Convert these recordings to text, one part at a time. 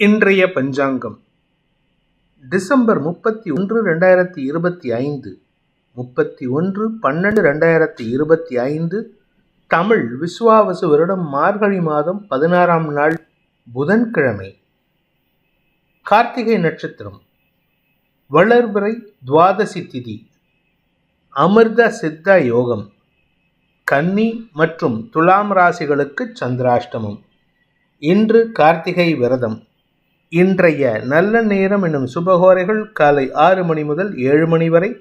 இன்றைய பஞ்சாங்கம். டிசம்பர் முப்பத்தி ஒன்று ரெண்டாயிரத்தி இருபத்தி ஐந்து. முப்பத்தி ஒன்று பன்னெண்டு ரெண்டாயிரத்தி இருபத்தி ஐந்து. தமிழ் விஸ்வாவசு வருடம் மார்கழி மாதம் பதினாறாம் நாள் புதன்கிழமை. கார்த்திகை நட்சத்திரம். வளர்பிறை துவாதசி திதி. அமிர்த சித்த யோகம். கன்னி மற்றும் துலாம் ராசிகளுக்கு சந்திராஷ்டமம். இன்று கார்த்திகை விரதம். இன்றைய நல்ல நேரம் என்னும் சுபகோரைகள் காலை ஆறு மணி முதல் ஏழு மணி வரை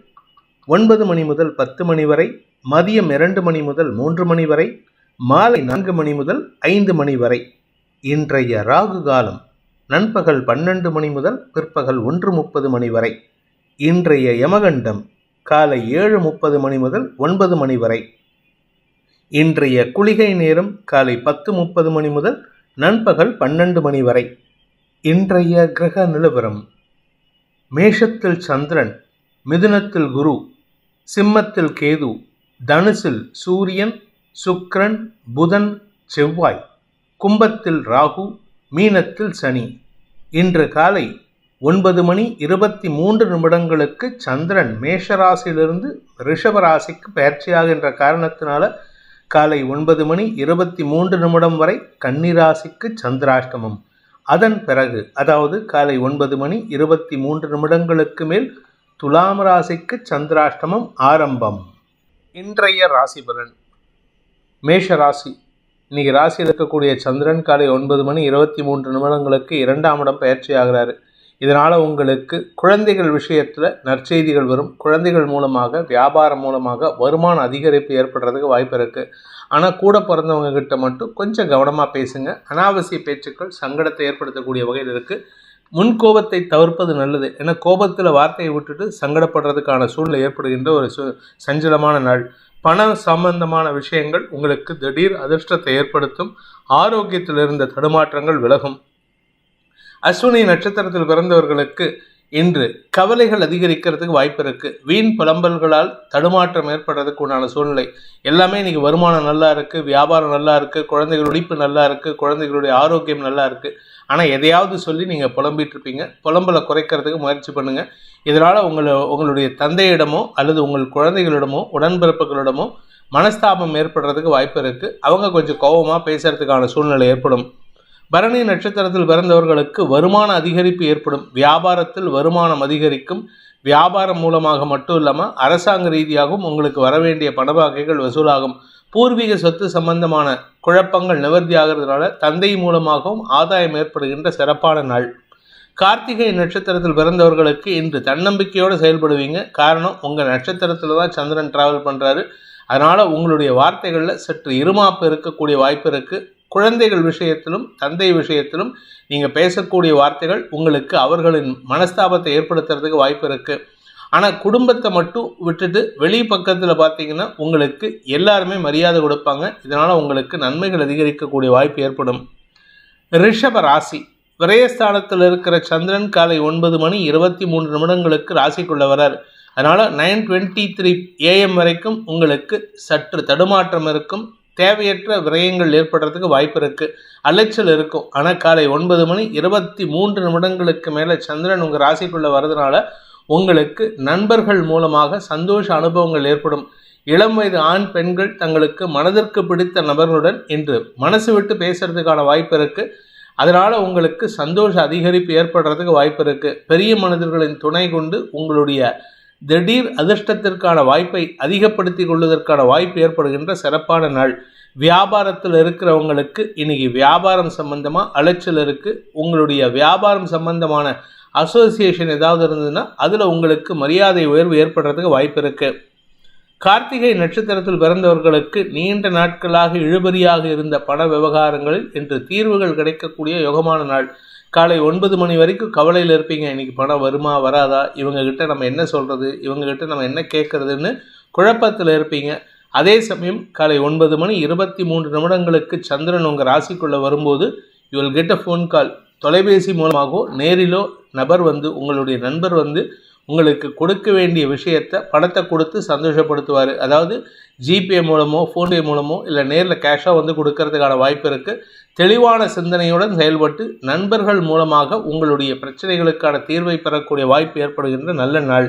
ஒன்பது மணி முதல் பத்து மணி வரை மதியம் இரண்டு மணி முதல் மூன்று மணி வரை மாலை நான்கு மணி முதல் ஐந்து மணி வரை. இன்றைய ராகு காலம் நண்பகல் பன்னெண்டு மணி முதல் பிற்பகல் ஒன்று முப்பது மணி வரை. இன்றைய யமகண்டம் காலை ஏழு முப்பது மணி முதல் ஒன்பது மணி வரை. இன்றைய குளிகை நேரம் காலை பத்து முப்பது மணி முதல் நண்பகல் பன்னெண்டு மணி வரை. இன்றைய கிரக நிலவரம். மேஷத்தில் சந்திரன் மிதுனத்தில் குரு சிம்மத்தில் கேது தனுசில் சூரியன் சுக்ரன் புதன் செவ்வாய் கும்பத்தில் ராகு மீனத்தில் சனி. இன்று காலை ஒன்பது மணி இருபத்தி மூன்று நிமிடங்களுக்கு சந்திரன் மேஷராசியிலிருந்து ரிஷபராசிக்கு பயிற்சியாகின்ற காரணத்தினால காலை ஒன்பது மணி இருபத்தி மூன்று நிமிடம் வரை கன்னிராசிக்கு சந்திராஷ்டமம். அதன் பிறகு அதாவது காலை ஒன்பது மணி இருபத்தி மூன்று நிமிடங்களுக்கு மேல் துலாம் ராசிக்கு சந்திராஷ்டமம் ஆரம்பம். இன்றைய ராசி பலன். மேஷ ராசி. இன்னைக்கு ராசியில் இருக்கக்கூடிய சந்திரன் காலை ஒன்பது மணி இருபத்தி மூன்று நிமிடங்களுக்கு இரண்டாம் இடம் பயிற்சி ஆகிறாரு. இதனால் உங்களுக்கு குழந்தைகள் விஷயத்தில் நற்செய்திகள் வரும். குழந்தைகள் மூலமாக வியாபாரம் மூலமாக வருமான அதிகரிப்பு ஏற்படுறதுக்கு வாய்ப்பு இருக்குது ஆனால் கூட பிறந்தவங்க கிட்ட மட்டும் கொஞ்சம் கவனமாக பேசுங்க. அனாவசிய பேச்சுக்கள் சங்கடத்தை ஏற்படுத்தக்கூடிய வகையில் இருக்குது முன் கோபத்தை தவிர்ப்பது நல்லது. ஏன்னா கோபத்தில் வார்த்தையை விட்டுட்டு சங்கடப்படுறதுக்கான சூழ்நிலை ஏற்படுகின்ற ஒரு சு சஞ்சலமான நாள். பண சம்பந்தமான விஷயங்கள் உங்களுக்கு திடீர் அதிர்ஷ்டத்தை ஏற்படுத்தும். ஆரோக்கியத்தில் இருந்த தடுமாற்றங்கள் விலகும். அஸ்வினி நட்சத்திரத்தில் பிறந்தவர்களுக்கு இன்று கவலைகள் அதிகரிக்கிறதுக்கு வாய்ப்பு இருக்குது வீண் புலம்பல்களால் தடுமாற்றம் ஏற்படுறதுக்கு உண்டான சூழ்நிலை. எல்லாமே இன்றைக்கி வருமானம் நல்லா இருக்குது வியாபாரம் நல்லா இருக்குது குழந்தைகள் உழைப்பு நல்லா இருக்குது குழந்தைகளுடைய ஆரோக்கியம் நல்லா இருக்குது ஆனால் எதையாவது சொல்லி நீங்கள் புலம்பிட்டு இருப்பீங்க. புலம்பலை குறைக்கிறதுக்கு முயற்சி பண்ணுங்கள் இதனால் உங்களை உங்களுடைய தந்தையிடமோ அல்லது உங்கள் குழந்தைகளிடமோ உடன்பிறப்புகளிடமோ மனஸ்தாபம் ஏற்படுறதுக்கு வாய்ப்பு இருக்குது அவங்க கொஞ்சம் கோபமாக பேசுகிறதுக்கான சூழ்நிலை ஏற்படும். பரணி நட்சத்திரத்தில் பிறந்தவர்களுக்கு வருமான அதிகரிப்பு ஏற்படும். வியாபாரத்தில் வருமானம் அதிகரிக்கும். வியாபாரம் மூலமாக மட்டும் இல்லாமல் அரசாங்க ரீதியாகவும் உங்களுக்கு வர வேண்டிய பணவாகைகள் வசூலாகும். பூர்வீக சொத்து சம்பந்தமான குழப்பங்கள் நிவர்த்தி ஆகிறதுனால தந்தை மூலமாகவும் ஆதாயம் ஏற்படுகின்ற சிறப்பான நாள். கார்த்திகை நட்சத்திரத்தில் பிறந்தவர்களுக்கு இன்று தன்னம்பிக்கையோடு செயல்படுவீங்க. காரணம் உங்கள் நட்சத்திரத்தில் தான் சந்திரன் டிராவல் பண்ணுறாரு அதனால் உங்களுடைய வார்த்தைகளில் சற்று இருமாப்பு இருக்கக்கூடிய வாய்ப்பு இருக்குது குழந்தைகள் விஷயத்திலும் தந்தை விஷயத்திலும் நீங்கள் பேசக்கூடிய வார்த்தைகள் உங்களுக்கு அவர்களின் மனஸ்தாபத்தை ஏற்படுத்துறதுக்கு வாய்ப்பு இருக்குது ஆனால் குடும்பத்தை மட்டும் விட்டுட்டு வெளி பக்கத்தில் பார்த்தீங்கன்னா உங்களுக்கு எல்லாருமே மரியாதை கொடுப்பாங்க. இதனால் உங்களுக்கு நன்மைகள் அதிகரிக்கக்கூடிய வாய்ப்பு ஏற்படும். ரிஷப ராசி. விரயஸ்தானத்தில் இருக்கிற சந்திரன் காலை ஒன்பது மணி இருபத்தி மூன்று நிமிடங்களுக்கு ராசிக்குள்ள வரார். அதனால் நைன் டுவெண்ட்டி த்ரீ ஏஎம் வரைக்கும் உங்களுக்கு சற்று தடுமாற்றம் இருக்கும். தேவையற்ற விரயங்கள் ஏற்படுறதுக்கு வாய்ப்பு இருக்குது அலைச்சல் இருக்கும். ஆனால் காலை ஒன்பது மணி இருபத்தி மூன்று நிமிடங்களுக்கு மேலே சந்திரன் உங்கள் ராசிக்குள்ளே வரதுனால உங்களுக்கு நண்பர்கள் மூலமாக சந்தோஷ அனுபவங்கள் ஏற்படும். இளம் வயது ஆண் பெண்கள் தங்களுக்கு மனதிற்கு பிடித்த நபர்களுடன் இன்று மனசு விட்டு பேசுறதுக்கான வாய்ப்பு இருக்குது அதனால் உங்களுக்கு சந்தோஷ அதிகரிப்பு ஏற்படுறதுக்கு வாய்ப்பு இருக்குது பெரிய மனிதர்களின் துணை கொண்டு உங்களுடைய திடீர் அதிர்ஷ்டத்திற்கான வாய்ப்பை அதிகப்படுத்தி கொள்வதற்கான வாய்ப்பு ஏற்படுகின்ற சிறப்பான நாள். வியாபாரத்தில் இருக்கிறவங்களுக்கு இன்னைக்கு வியாபாரம் சம்பந்தமாக அலைச்சல் இருக்குது உங்களுடைய வியாபாரம் சம்பந்தமான அசோசியேஷன் ஏதாவது இருந்ததுன்னா அதில் உங்களுக்கு மரியாதை உயர்வு ஏற்படுறதுக்கு வாய்ப்பு இருக்குது கார்த்திகை நட்சத்திரத்தில் பிறந்தவர்களுக்கு நீண்ட நாட்களாக இழுபறியாக இருந்த பண விவகாரங்களில் இன்று தீர்வுகள் கிடைக்கக்கூடிய யோகமான நாள். காலை ஒன்பது மணி வரைக்கும் கவலையில் இருப்பீங்க. இன்றைக்கி பணம் வருமா வராதா? இவங்கக்கிட்ட நம்ம என்ன சொல்கிறது இவங்கக்கிட்ட நம்ம என்ன கேட்குறதுன்னு குழப்பத்தில் இருப்பீங்க. அதே சமயம் காலை ஒன்பது மணி இருபத்தி மூன்று நிமிடங்களுக்கு சந்திரன் உங்கள் ராசிக்குள்ளே வரும்போது you will get a phone call தொலைபேசி மூலமாகவோ நேரிலோ நபர் வந்து உங்களுடைய நண்பர் வந்து உங்களுக்கு கொடுக்க வேண்டிய விஷயத்தை பணத்தை கொடுத்து சந்தோஷப்படுத்துவார். அதாவது ஜிபே மூலமோ ஃபோன்பே மூலமோ இல்லை நேரில் கேஷாக வந்து கொடுக்கறதுக்கான வாய்ப்பு இருக்குது தெளிவான சிந்தனையுடன் செயல்பட்டு நண்பர்கள் மூலமாக உங்களுடைய பிரச்சனைகளுக்கான தீர்வை பெறக்கூடிய வாய்ப்பு ஏற்படுகின்ற நல்ல நாள்.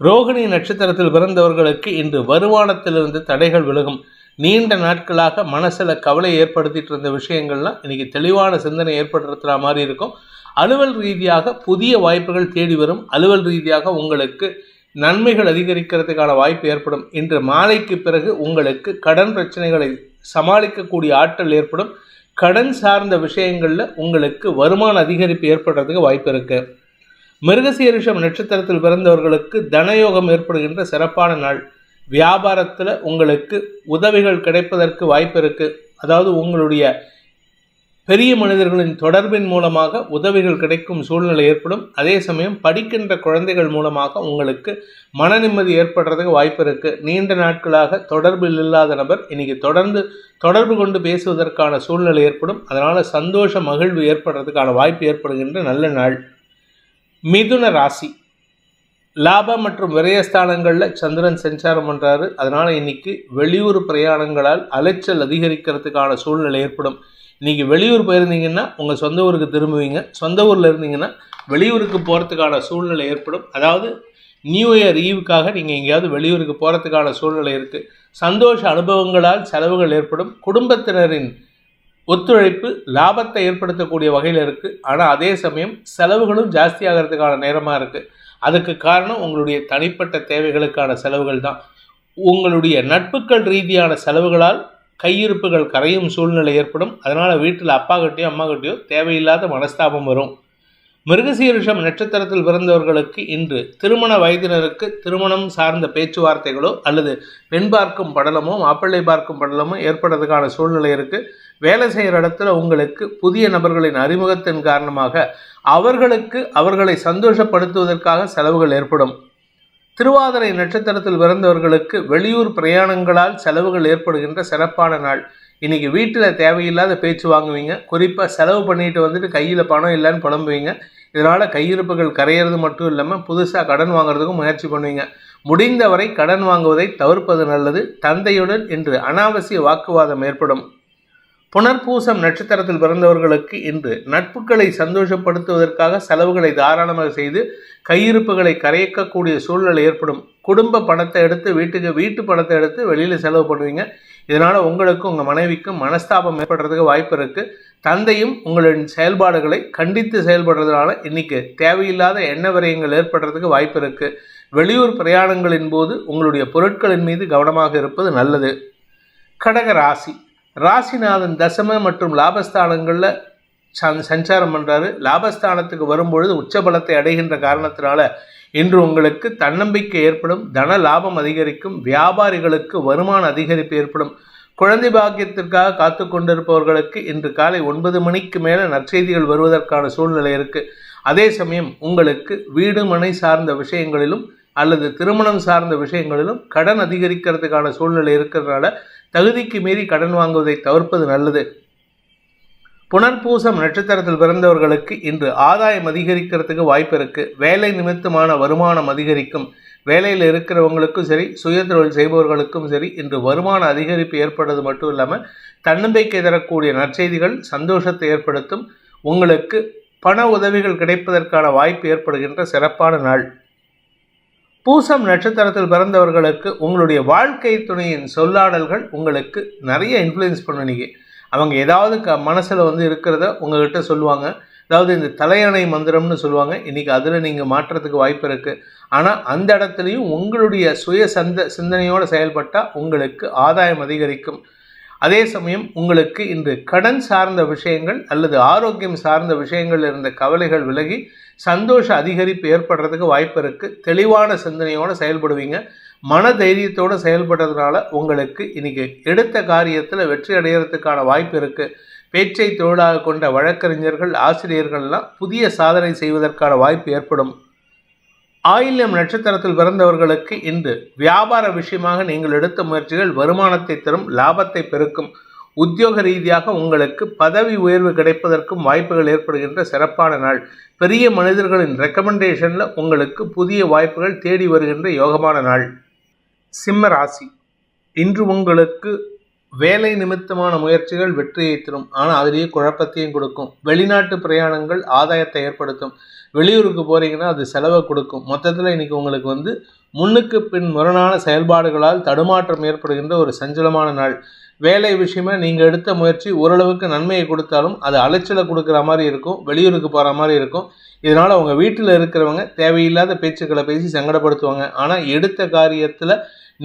ரோகிணி நட்சத்திரத்தில் பிறந்தவர்களுக்கு இன்று வருமானத்திலிருந்து தடைகள் விலகும் நீண்ட நாட்களாக மனசில் கவலை ஏற்படுத்திட்டு இருந்த விஷயங்கள்லாம் இன்னைக்கு தெளிவான சிந்தனை ஏற்படுத்துகிற மாதிரி இருக்கும். அலுவல் ரீதியாக புதிய வாய்ப்புகள் தேடி வரும். அலுவல் ரீதியாக உங்களுக்கு நன்மைகள் அதிகரிக்கிறதுக்கான வாய்ப்பு ஏற்படும். இன்று மாலைக்கு பிறகு உங்களுக்கு கடன் பிரச்சனைகளை சமாளிக்கக்கூடிய ஆற்றல் ஏற்படும். கடன் சார்ந்த விஷயங்களில் உங்களுக்கு வருமான அதிகரிப்பு ஏற்படுறதுக்கு வாய்ப்பு இருக்குது மிருகசீரிஷம் நட்சத்திரத்தில் பிறந்தவர்களுக்கு தனயோகம் ஏற்படுகின்ற சிறப்பான நாள். வியாபாரத்தில் உங்களுக்கு உதவிகள் கிடைப்பதற்கு வாய்ப்பு இருக்குது அதாவது உங்களுடைய பெரிய மனிதர்களின் தொடர்பின் மூலமாக உதவிகள் கிடைக்கும் சூழ்நிலை ஏற்படும். அதே சமயம் படிக்கின்ற குழந்தைகள் மூலமாக உங்களுக்கு மன நிம்மதி ஏற்படுறதுக்கு வாய்ப்பு இருக்குது நீண்ட நாட்களாக தொடர்பில் இல்லாத நபர் இன்னைக்கு தொடர்ந்து தொடர்பு கொண்டு பேசுவதற்கான சூழ்நிலை ஏற்படும். அதனால் சந்தோஷ மகிழ்வு ஏற்படுறதுக்கான வாய்ப்பு ஏற்படுகின்ற நல்ல நாள். மிதுன ராசி. லாபம் மற்றும் விரயஸ்தானங்களில் சந்திரன் சஞ்சாரம் பண்ணுறாரு அதனால் இன்னைக்கு வெளியூர் பிரயாணங்களால் அலைச்சல் அதிகரிக்கிறதுக்கான சூழ்நிலை ஏற்படும். இன்றைக்கி வெளியூர் போயிருந்தீங்கன்னா உங்கள் சொந்த ஊருக்கு திரும்புவீங்க. சொந்த ஊரில் இருந்தீங்கன்னா வெளியூருக்கு போகிறதுக்கான சூழ்நிலை ஏற்படும். அதாவது நியூ இயர் ஈவுக்காக நீங்கள் எங்கேயாவது வெளியூருக்கு போகிறதுக்கான சூழ்நிலை இருக்குது சந்தோஷ அனுபவங்களால் செலவுகள் ஏற்படும். குடும்பத்தினரின் ஒத்துழைப்பு லாபத்தை ஏற்படுத்தக்கூடிய வகையில் இருக்குது ஆனால் அதே சமயம் செலவுகளும் ஜாஸ்தியாகிறதுக்கான நேரமாக இருக்குது அதுக்கு காரணம் உங்களுடைய தனிப்பட்ட தேவைகளுக்கான செலவுகள் தான். உங்களுடைய நட்புகள் ரீதியான செலவுகளால் கையிருப்புகள் கரையும் சூழ்நிலை ஏற்படும். அதனால் வீட்டில் அப்பா அம்மாக்கிட்டேயோ அம்மா தேவையில்லாத மனஸ்தாபம் வரும். மிருகசீரிஷம் நட்சத்திரத்தில் பிறந்தவர்களுக்கு இன்று திருமண வயதினருக்கு திருமணம் சார்ந்த பேச்சுவார்த்தைகளோ அல்லது பெண் பார்க்கும் படலமோ மாப்பிள்ளை பார்க்கும் படலமோ ஏற்படுறதுக்கான சூழ்நிலை இருக்குது வேலை செய்கிற இடத்துல உங்களுக்கு புதிய நபர்களின் அறிமுகத்தின் காரணமாக அவர்களுக்கு அவர்களை சந்தோஷப்படுத்துவதற்காக செலவுகள் ஏற்படும். திருவாதிரை நட்சத்திரத்தில் பிறந்தவர்களுக்கு வெளியூர் பிரயாணங்களால் செலவுகள் ஏற்படுகின்ற சிறப்பான நாள். இன்றைக்கி வீட்டில் தேவையில்லாத பேச்சு வாங்குவீங்க. குறிப்பாக செலவு பண்ணிட்டு வந்துட்டு கையில் பணம் இல்லைன்னு புலம்புவீங்க. இதனால் கையிருப்புகள் கரையிறது மட்டும் இல்லாமல் புதுசாக கடன் வாங்குறதுக்கும் முயற்சி பண்ணுவீங்க. முடிந்தவரை கடன் வாங்குவதை தவிர்ப்பது நல்லது. தந்தையுடன் இன்று அனாவசிய வாக்குவாதம் ஏற்படும். புனர்பூசம் நட்சத்திரத்தில் பிறந்தவர்களுக்கு இன்று நட்புகளை சந்தோஷப்படுத்துவதற்காக செலவுகளை தாராளமாக செய்து கையிருப்புகளை கரையக்கக்கூடிய சூழ்நிலை ஏற்படும் குடும்ப பணத்தை எடுத்து வீட்டுக்கு வீட்டு பணத்தை எடுத்து வெளியில் செலவு பண்ணுவீங்க. இதனால் உங்களுக்கும் உங்கள் மனைவிக்கும் மனஸ்தாபம் ஏற்படுறதுக்கு வாய்ப்பு இருக்குது தந்தையும் உங்களின் செயல்பாடுகளை கண்டித்து செயல்படுறதுனால இன்றைக்கி தேவையில்லாத எண்ண விரயங்கள் ஏற்படுறதுக்கு வாய்ப்பு இருக்குது வெளியூர் பிரயாணங்களின் போது உங்களுடைய பொருட்களின் மீது கவனமாக இருப்பது நல்லது. கடக ராசி. ராசிநாதன் தசம மற்றும் லாபஸ்தானங்களில் சஞ்சாரம் பண்ணுறாரு லாபஸ்தானத்துக்கு வரும்பொழுது உச்சபலத்தை அடைகின்ற காரணத்தினால இன்று உங்களுக்கு தன்னம்பிக்கை ஏற்படும் தன லாபம் அதிகரிக்கும் வியாபாரிகளுக்கு வருமான அதிகரிப்பு ஏற்படும். குழந்தை பாக்கியத்திற்காக காத்து கொண்டிருப்பவர்களுக்கு இன்று காலை ஒன்பது மணிக்கு மேலே நற்செய்திகள் வருவதற்கான சூழ்நிலை இருக்குது அதே சமயம் உங்களுக்கு வீடு மனை சார்ந்த விஷயங்களிலும் அல்லது திருமணம் சார்ந்த விஷயங்களிலும் கடன் அதிகரிக்கிறதுக்கான சூழ்நிலை இருக்கிறதுனால தகுதிக்கு மீறி கடன் வாங்குவதை தவிர்ப்பது நல்லது. புனர்பூசம் நட்சத்திரத்தில் பிறந்தவர்களுக்கு இன்று ஆதாயம் அதிகரிக்கிறதுக்கு வாய்ப்பு இருக்குது வேலை நிமித்தமான வருமானம் அதிகரிக்கும். வேலையில் இருக்கிறவங்களுக்கும் சரி சுயதொழில் செய்பவர்களுக்கும் சரி இன்று வருமான அதிகரிப்பு ஏற்படுறது மட்டும் இல்லாமல் தன்னம்பிக்கை தரக்கூடிய நற்செய்திகள் சந்தோஷத்தை ஏற்படுத்தும். உங்களுக்கு பண உதவிகள் கிடைப்பதற்கான வாய்ப்பு ஏற்படுகின்ற சிறப்பான நாள். பூசம் நட்சத்திரத்தில் பிறந்தவர்களுக்கு உங்களுடைய வாழ்க்கை துணையின் சொல்லாடல்கள் உங்களுக்கு நிறைய இன்ஃப்ளூயன்ஸ் பண்ணுனீங்க அவங்க ஏதாவது க மனசில் வந்து இருக்கிறத உங்கள்கிட்ட சொல்லுவாங்க. அதாவது இந்த தலையணை மந்திரம்னு சொல்லுவாங்க. இன்றைக்கி அதில் நீங்கள் மாற்றத்துக்கு வாய்ப்பு இருக்குது ஆனால் அந்த இடத்துலையும் உங்களுடைய சுய சந்த சிந்தனையோடு செயல்பட்டால் உங்களுக்கு ஆதாயம் அதிகரிக்கும். அதே சமயம் உங்களுக்கு இன்று கடன் சார்ந்த விஷயங்கள் அல்லது ஆரோக்கியம் சார்ந்த விஷயங்கள் இருந்த கவலைகள் விலகி சந்தோஷ அதிகரிப்பு ஏற்படுறதுக்கு வாய்ப்பு இருக்குது தெளிவான சிந்தனையோடு செயல்படுவீங்க. மன தைரியத்தோடு செயல்படுறதுனால உங்களுக்கு இன்றைக்கி எடுத்த காரியத்தில் வெற்றி அடைகிறதுக்கான வாய்ப்பு இருக்குது பேச்சை தொழிலாக கொண்ட வழக்கறிஞர்கள் ஆசிரியர்கள்லாம் புதிய சாதனை செய்வதற்கான வாய்ப்பு ஏற்படும். ஆயில்யம் நட்சத்திரத்தில் பிறந்தவர்களுக்கு இன்று வியாபார விஷயமாக நீங்கள் எடுத்த முயற்சிகள் வருமானத்தை தரும் லாபத்தை பெருக்கும். உத்தியோக ரீதியாக உங்களுக்கு பதவி உயர்வு கிடைப்பதற்கும் வாய்ப்புகள் ஏற்படுகின்ற சிறப்பான நாள். பெரிய மனிதர்களின் ரெக்கமெண்டேஷனில் உங்களுக்கு புதிய வாய்ப்புகள் தேடி வருகின்ற யோகமான நாள். சிம்ம ராசி. இன்று உங்களுக்கு வேலை நிமித்தமான முயற்சிகள் வெற்றியை தரும். ஆனால் அதிலேயே குழப்பத்தையும் கொடுக்கும். வெளிநாட்டு பிரயாணங்கள் ஆதாயத்தை ஏற்படுத்தும். வெளியூருக்கு போகிறீங்கன்னா அது செலவை கொடுக்கும். மொத்தத்தில் இன்றைக்கி உங்களுக்கு வந்து முன்னுக்கு பின் முரணான செயல்பாடுகளால் தடுமாற்றம் ஏற்படுகின்ற ஒரு சஞ்சலமான நாள். வேலை விஷயமா நீங்கள் எடுத்த முயற்சி ஓரளவுக்கு நன்மையை கொடுத்தாலும் அது அலைச்சலை கொடுக்குற மாதிரி இருக்கும் வெளியூருக்கு போகிற மாதிரி இருக்கும். இதனால் உங்கள் வீட்டில் இருக்கிறவங்க தேவையில்லாத பேச்சுக்களை பேசி சங்கடப்படுத்துவாங்க. ஆனால் எடுத்த காரியத்தில்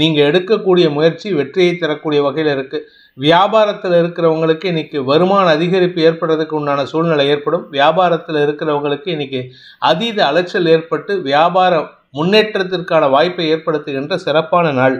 நீங்கள் எடுக்கக்கூடிய முயற்சி வெற்றியை தரக்கூடிய வகையில் இருக்குது வியாபாரத்தில் இருக்கிறவங்களுக்கு இன்றைக்கி வருமான அதிகரிப்பு ஏற்படுறதுக்கு உண்டான சூழ்நிலை ஏற்படும். வியாபாரத்தில் இருக்கிறவங்களுக்கு இன்றைக்கி அதீத அலைச்சல் ஏற்பட்டு வியாபார முன்னேற்றத்திற்கான வாய்ப்பை ஏற்படுத்துகின்ற சிறப்பான நாள்.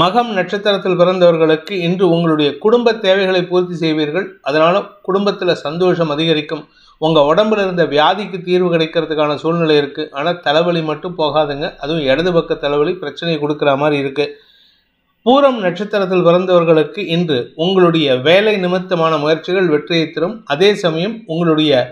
மகம் நட்சத்திரத்தில் பிறந்தவர்களுக்கு இன்று உங்களுடைய குடும்ப தேவைகளை பூர்த்தி செய்வீர்கள். அதனால் குடும்பத்தில் சந்தோஷம் அதிகரிக்கும். உங்கள் உடம்புல இருந்த வியாதிக்கு தீர்வு கிடைக்கிறதுக்கான சூழ்நிலை இருக்குது ஆனால் தலைவலி மட்டும் போகாதுங்க. அதுவும் இடது பக்க தலைவலி பிரச்சனையை கொடுக்குற மாதிரி இருக்குது பூரம் நட்சத்திரத்தில் பிறந்தவர்களுக்கு இன்று உங்களுடைய வேலை நிமித்தமான முயற்சிகள் வெற்றியை தரும். அதே சமயம் உங்களுடைய